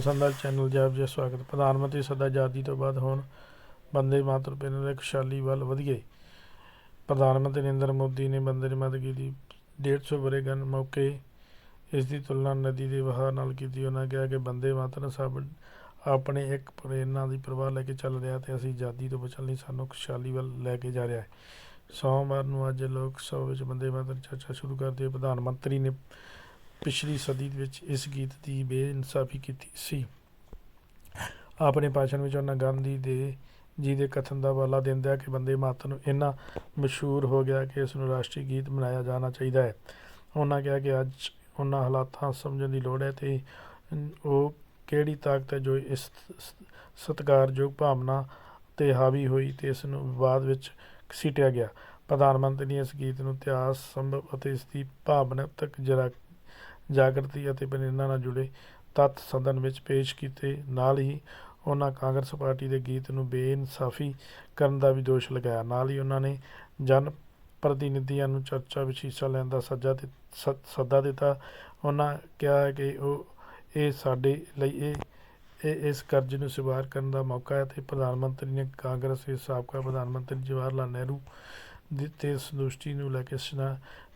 ਸੰਦਾ channel job ਜੀ ਸਵਾਗਤ। ਪ੍ਰਧਾਨ ਮੰਤਰੀ ਸਦਾ ਆਜ਼ਾਦੀ ਤੋਂ ਬਾਅਦ ਹੁਣ ਬੰਦੇ ਮਾਤਰ ਪਿੰਡ ਦੇ ਖੁਸ਼ਹਾਲੀ ਵੱਲ ਵਧ ਪ੍ਰਧਾਨ ਮੰਤਰੀ ਨਰਿੰਦਰ ਮੋਦੀ ਨੇ ਬੰਦੇ ਮਾਤਰ ਦੀ 150 ਵਰੇਗੰਢ ਮੌਕੇ ਇਸ ਦੀ ਤੁਲਨਾ ਨਦੀ ਦੇ ਵਹਾਅ ਨਾਲ ਕੀਤੀ। ਉਹਨਾਂ ਕਿਹਾ ਕਿ ਬੰਦੇ ਮਾਤਰ ਸਭ ਆਪਣੇ ਇੱਕ ਪ੍ਰੇਰਨਾ ਦੀ ਪ੍ਰਵਾਹ ਲੈ ਕੇ ਚੱਲ ਰਿਹਾ ਤੇ ਅਸੀਂ ਆਜ਼ਾਦੀ ਤੋਂ ਬਚਣ ਲਈ ਸਾਨੂੰ ਖੁਸ਼ਹਾਲੀ ਵੱਲ ਲੈ ਕੇ ਜਾ ਰਿਹਾ ਹੈ। ਸੋਮਵਾਰ ਨੂੰ ਅੱਜ ਲੋਕ ਸਭਾ ਵਿੱਚ ਬੰਦੇ ਮਾਤਰ ਚਰਚਾ ਸ਼ੁਰੂ ਕਰਦੇ ਪ੍ਰਧਾਨ ਮੰਤਰੀ ਨੇ ਪਿਛਲੀ ਸਦੀ ਵਿੱਚ ਇਸ ਗੀਤ ਦੀ ਬੇਇਨਸਾਫੀ ਕੀਤੀ ਸੀ। ਆਪਣੇ ਭਾਸ਼ਣ ਵਿੱਚ ਉਹਨਾਂ ਗਾਂਧੀ ਦੇ ਜੀ ਦੇ ਕਥਨ ਦਾ ਹਵਾਲਾ ਦਿੰਦਿਆਂ ਕਿ ਬੰਦੇ ਮਾਤਰ ਨੂੰ ਇੰਨਾ ਮਸ਼ਹੂਰ ਹੋ ਗਿਆ ਕਿ ਇਸ ਨੂੰ ਰਾਸ਼ਟਰੀ ਗੀਤ ਬਣਾਇਆ ਜਾਣਾ ਚਾਹੀਦਾ ਹੈ। ਉਹਨਾਂ ਕਿਹਾ ਕਿ ਅੱਜ ਉਹਨਾਂ ਹਾਲਾਤਾਂ ਸਮਝਣ ਦੀ ਲੋੜ ਹੈ ਤੇ ਉਹ ਕਿਹੜੀ ਤਾਕਤ ਹੈ ਜੋ ਇਸ ਸਤਿਕਾਰਯੋਗ ਭਾਵਨਾ ਤੇ ਹਾਵੀ ਹੋਈ ਤੇ ਇਸ ਨੂੰ ਵਿਵਾਦ ਵਿੱਚ ਘਸੀਟਿਆ ਗਿਆ। ਪ੍ਰਧਾਨ ਮੰਤਰੀ ਨੇ ਇਸ ਗੀਤ ਨੂੰ ਇਤਿਹਾਸ, ਸੰਭਵ ਅਤੇ ਇਸ ਦੀ ਭਾਵਨਾਤਮਕ ਜਰਾ ਜਾਗਰਤੀ ਅਤੇ ਪ੍ਰੇਰਨਾ ਨਾਲ ਜੁੜੇ ਤੱਤ ਸਦਨ ਵਿੱਚ ਪੇਸ਼ ਕੀਤੇ। ਨਾਲ ਹੀ ਉਹਨਾਂ ਕਾਂਗਰਸ ਪਾਰਟੀ ਦੇ ਗੀਤ ਨੂੰ ਬੇਇਨਸਾਫੀ ਕਰਨ ਦਾ ਵੀ ਦੋਸ਼ ਲਗਾਇਆ। ਨਾਲ ਹੀ ਉਹਨਾਂ ਨੇ ਜਨ ਪ੍ਰਤੀਨਿਧੀਆਂ ਨੂੰ ਚਰਚਾ ਵਿੱਚ ਹਿੱਸਾ ਲੈਣ ਦਾ ਸੱਜਾ ਤੇ ਸ- ਸੱਦਾ ਦਿੱਤਾ। ਉਹਨਾਂ ਕਿਹਾ ਕਿ ਉਹ, ਇਹ ਸਾਡੇ ਲਈ ਇਹ ਇਹ ਇਸ ਕਰਜ਼ ਨੂੰ ਸਵਾਰ ਕਰਨ ਦਾ ਮੌਕਾ ਹੈ ਤੇ ਪ੍ਰਧਾਨ ਮੰਤਰੀ ਨੇ ਕਾਂਗਰਸ ਦੇ ਸਾਬਕਾ ਪ੍ਰਧਾਨ ਮੰਤਰੀ ਜਵਾਹਰ ਲਾਲ ਨਹਿਰੂ ਦੀ ਤੇ ਸੰਤੁਸ਼ਟੀ ਨੂੰ ਲੈ ਕੇ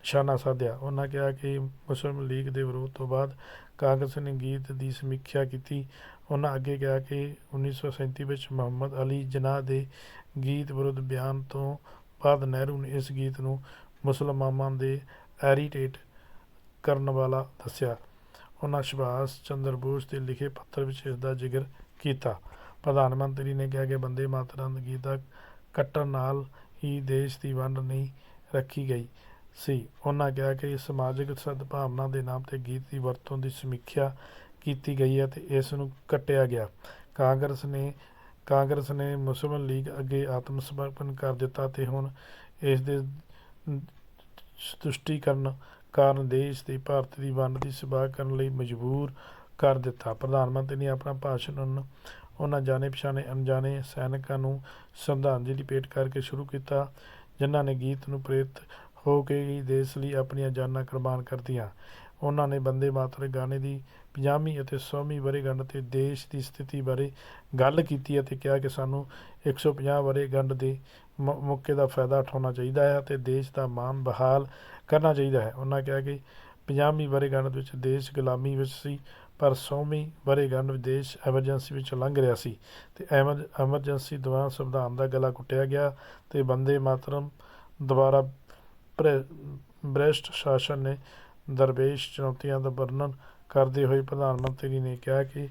ਨਿਸ਼ਾਨਾ ਸਾਧਿਆ। ਉਹਨਾਂ ਕਿਹਾ ਕਿ ਮੁਸਲਿਮ ਲੀਗ ਦੇ ਵਿਰੋਧ ਤੋਂ ਬਾਅਦ ਕਾਂਗਰਸ ਨੇ ਗੀਤ ਦੀ ਸਮੀਖਿਆ ਕੀਤੀ। ਉਹਨਾਂ ਅੱਗੇ ਕਿਹਾ ਕਿ 1937 ਵਿੱਚ ਮੁਹੰਮਦ ਅਲੀ ਜਿਨਾਹ ਦੇ ਗੀਤ ਵਿਰੁੱਧ ਬਿਆਨ ਤੋਂ ਬਾਅਦ ਨਹਿਰੂ ਨੇ ਇਸ ਗੀਤ ਨੂੰ ਮੁਸਲਮਾਨਾਂ ਦੇ ਐਰੀਟੇਟ ਕਰਨ ਵਾਲਾ ਦੱਸਿਆ। ਉਹਨਾਂ ਸੁਭਾਸ਼ ਚੰਦਰ ਬੋਸ ਦੇ ਲਿਖੇ ਪੱਤਰ ਵਿੱਚ ਇਸ ਦਾ ਜ਼ਿਕਰ ਕੀਤਾ। ਪ੍ਰਧਾਨ ਮੰਤਰੀ ਨੇ ਕਿਹਾ ਕਿ ਬੰਦੇ ਮਾਤਰਮ ਗੀਤ ਦਾ ਕੱਟਣ ਨਾਲ ਹੀ ਦੇਸ਼ ਦੀ ਵੰਡ ਨਹੀਂ ਰੱਖੀ ਗਈ। ਸੀ। ਉਹਨਾਂ ਕਿਹਾ ਕਿ ਸਮਾਜਿਕ ਸਦਭਾਵਨਾ ਦੇ ਨਾਮ ਤੇ ਗੀਤ ਦੀ ਵਰਤੋਂ ਦੀ ਸਮੀਖਿਆ ਕੀਤੀ ਗਈ ਹੈ ਤੇ ਇਸ ਨੂੰ ਕੱਟਿਆ ਗਿਆ। ਕਾਂਗਰਸ ਨੇ ਕਾਂਗਰਸ ਨੇ ਮੁਸਲਿਮ ਲੀਗ ਅੱਗੇ ਆਤਮ ਸਮਰਪਣ ਕਰ ਦਿੱਤਾ ਤੇ ਹੁਣ ਇਸ ਦੇ ਤੁਸ਼ਟੀਕਰਨ ਕਾਰਨ ਦੇਸ਼ ਦੇ ਭਾਰਤ ਦੀ ਵੰਡ ਦੀ ਸਭਾ ਕਰਨ ਲਈ ਮਜਬੂਰ ਕਰ ਦਿੱਤਾ। ਪ੍ਰਧਾਨ ਮੰਤਰੀ ਨੇ ਆਪਣਾ ਭਾਸ਼ਣ ਉਹਨਾਂ- ਉਹਨਾਂ ਜਾਣੇ ਪਛਾਣੇ, ਅਣਜਾਣੇ ਸੈਨਿਕਾਂ ਨੂੰ ਸ਼ਰਧਾਂਜਲੀ ਭੇਟ ਕਰਕੇ ਸ਼ੁਰੂ ਕੀਤਾ, ਜਿਨ੍ਹਾਂ ਨੇ ਗੀਤ ਨੂੰ ਪ੍ਰੇਰਿਤ ਹੋ ਕੇ ਹੀ ਦੇਸ਼ ਲਈ ਆਪਣੀਆਂ ਜਾਨਾਂ ਕੁਰਬਾਨ ਕਰਤੀਆਂ। ਉਹਨਾਂ ਨੇ ਬੰਦੇ ਮਾਤਰ ਗਾਣੇ ਦੀ 50ਵੀਂ ਅਤੇ 100ਵੀਂ ਵਰ੍ਹੇਗੰਢ ਤੇ ਦੇਸ਼ ਦੀ ਸਥਿਤੀ ਬਾਰੇ ਗੱਲ ਕੀਤੀ ਅਤੇ ਕਿਹਾ ਕਿ ਸਾਨੂੰ 150 ਵਰ੍ਹੇਗੰਢ ਦੇ ਮ- ਮੌਕੇ ਦਾ ਫਾਇਦਾ ਉਠਾਉਣਾ ਚਾਹੀਦਾ ਹੈ ਅਤੇ ਦੇਸ਼ ਦਾ ਮਾਣ ਬਹਾਲ ਕਰਨਾ ਚਾਹੀਦਾ ਹੈ। ਉਹਨਾਂ ਕਿਹਾ ਕਿ 50ਵੀਂ ਵਰ੍ਹੇਗੰਢ ਵਿੱਚ ਦੇਸ਼ ਗੁਲਾਮੀ ਵਿੱਚ ਸੀ, ਪਰ 100ਵੀਂ ਵਰ੍ਹੇਗੰਢ ਵਿੱਚ ਦੇਸ਼ ਐਮਰਜੈਂਸੀ ਵਿੱਚ ਲੰਘ ਰਿਹਾ ਸੀ ਤੇ ਐਮਰ, ਐਮਰਜੈਂਸੀ ਦੌਰਾਨ ਸੰਵਿਧਾਨ ਦਾ ਗਲਾ ਕੁੱਟਿਆ ਗਿਆ ਤੇ ਬੰਦੇ ਮਾਤਰਮ ਦੁਬਾਰਾ ਭ੍ਰਿ- ਭ੍ਰਿਸ਼ਟ ਸ਼ਾਸਨ ਨੇ ਦਰਵੇਸ਼ ਚੁਣੌਤੀਆਂ ਦਾ ਵਰਣਨ ਕਰਦੇ ਹੋਏ ਪ੍ਰਧਾਨ ਮੰਤਰੀ ਨੇ ਕਿਹਾ ਕਿ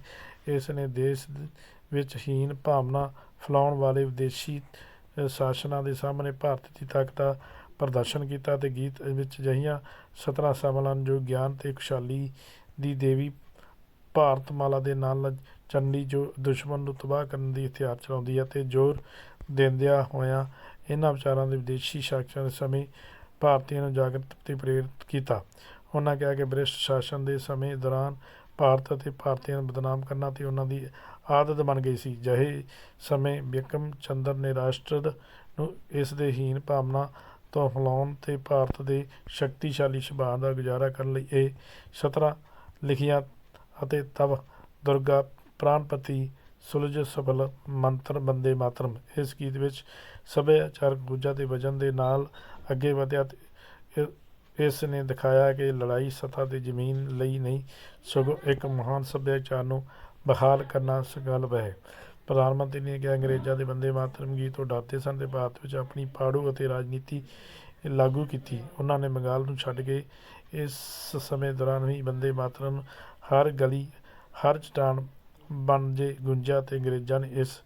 ਇਸ ਨੇ ਦੇਸ਼ ਵਿੱਚ ਹੀਨ ਭਾਵਨਾ ਫੈਲਾਉਣ ਵਾਲੇ ਵਿਦੇਸ਼ੀ ਸ਼ਾਸਨਾਂ ਦੇ ਸਾਹਮਣੇ ਭਾਰਤ ਦੀ ਤਾਕਤ ਦਾ ਪ੍ਰਦਰਸ਼ਨ ਕੀਤਾ ਤੇ ਗੀਤ ਵਿੱਚ ਅਜਿਹੀਆਂ ਸਤਰਾਂ ਸਵਾਲਾਂ ਜੋ ਗਿਆਨ ਤੇ ਖੁਸ਼ਹਾਲੀ ਦੀ ਦੇਵੀ ਭਾਰਤ ਮਾਲਾ ਦੇ ਨਾਲ ਚੰਡੀ ਜੋ ਦੁਸ਼ਮਣ ਨੂੰ ਤਬਾਹ ਕਰਨ ਦੀ ਹਥਿਆਰ ਚਲਾਉਂਦੀ ਹੈ ਤੇ ਜ਼ੋਰ ਦਿੰਦਿਆਂ ਹੋਇਆਂ ਇਹਨਾਂ ਵਿਚਾਰਾਂ ਦੇ ਵਿਦੇਸ਼ੀ ਸ਼ਾਸਕਾਂ ਦੇ ਸਮੇਂ ਭਾਰਤੀਆਂ ਨੂੰ ਜਾਗਰਤ ਤੇ ਪ੍ਰੇਰਿਤ ਕੀਤਾ। ਉਹਨਾਂ ਕਿਹਾ ਕਿ ਬ੍ਰਿਟਿਸ਼ ਸ਼ਾਸਨ ਦੇ ਸਮੇਂ ਦੌਰਾਨ ਭਾਰਤ ਅਤੇ ਭਾਰਤੀਆਂ ਨੂੰ ਬਦਨਾਮ ਕਰਨਾ ਤੇ ਉਹਨਾਂ ਦੀ ਆਦਤ ਬਣ ਗਈ ਸੀ। ਜਿਹੇ ਸਮੇਂ ਬਿਕਮ ਚੰਦਰ ਨੇ ਰਾਸ਼ਟਰ ਨੂੰ ਇਸ ਦੇ ਹੀਨ ਭਾਵਨਾ ਤੋਂ ਹਿਲਾਉਣ ਤੇ ਭਾਰਤ ਦੇ ਸ਼ਕਤੀਸ਼ਾਲੀ ਸੁਭਾਅ ਦਾ ਗੁਜ਼ਾਰਾ ਕਰਨ ਲਈ ਇਹ ਸਤਰਾਂ ਲਿਖੀਆਂ ਅਤੇ ਤਵ ਦੁਰਗਾ ਪ੍ਰਾਨਪਤੀ ਸੁਲਝ ਸਬਲ ਮੰਤਰ ਬੰਦੇ ਮਾਤਰਮ। ਇਸ ਗੀਤ ਵਿੱਚ ਸੱਭਿਆਚਾਰਕ ਗੁੱਜਾ ਤੇ ਵਜਨ ਦੇ ਨਾਲ ਅੱਗੇ ਵਧਿਆ ਤੇ ਇਸ ਨੇ ਦਿਖਾਇਆ ਕਿ ਲੜਾਈ ਸਤਾ ਤੇ ਜ਼ਮੀਨ ਲਈ ਨਹੀਂ, ਸਗੋਂ ਇੱਕ ਮਹਾਨ ਸੱਭਿਆਚਾਰ ਨੂੰ ਬਹਾਲ ਕਰਨਾ ਸੰਕਲਪ ਹੈ। ਪ੍ਰਧਾਨ ਮੰਤਰੀ ਨੇ ਕਿਹਾ, ਅੰਗਰੇਜ਼ਾਂ ਦੇ ਬੰਦੇ ਮਾਤਰਮ ਗੀਤ ਤੋਂ ਡਰਦੇ ਸਨ ਤੇ ਭਾਰਤ ਵਿੱਚ ਆਪਣੀ ਪਾੜੂ ਅਤੇ ਰਾਜਨੀਤੀ ਲਾਗੂ ਕੀਤੀ। ਉਹਨਾਂ ਨੇ ਬੰਗਾਲ ਨੂੰ ਛੱਡ ਕੇ ਇਸ ਸਮੇਂ ਦੌਰਾਨ ਹੀ ਬੰਦੇ ਮਾਤਰਮ ਹਰ ਗਲੀ, ਹਰ ਚਟਾਨ ਬਣ ਜੇ ਗੁੰਜਾ ਅਤੇ ਅੰਗਰੇਜ਼ਾਂ ਨੇ ਇਸ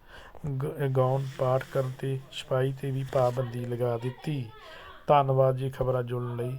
ਗ- ਗਾਉਣ ਪਾਠ ਕਰਨ ਤੇ ਛਪਾਈ ਤੇ ਵੀ ਪਾਬੰਦੀ ਲਗਾ ਦਿੱਤੀ। ਧੰਨਵਾਦ ਜੀ ਖਬਰਾਂ ਜੁੜਨ ਲਈ।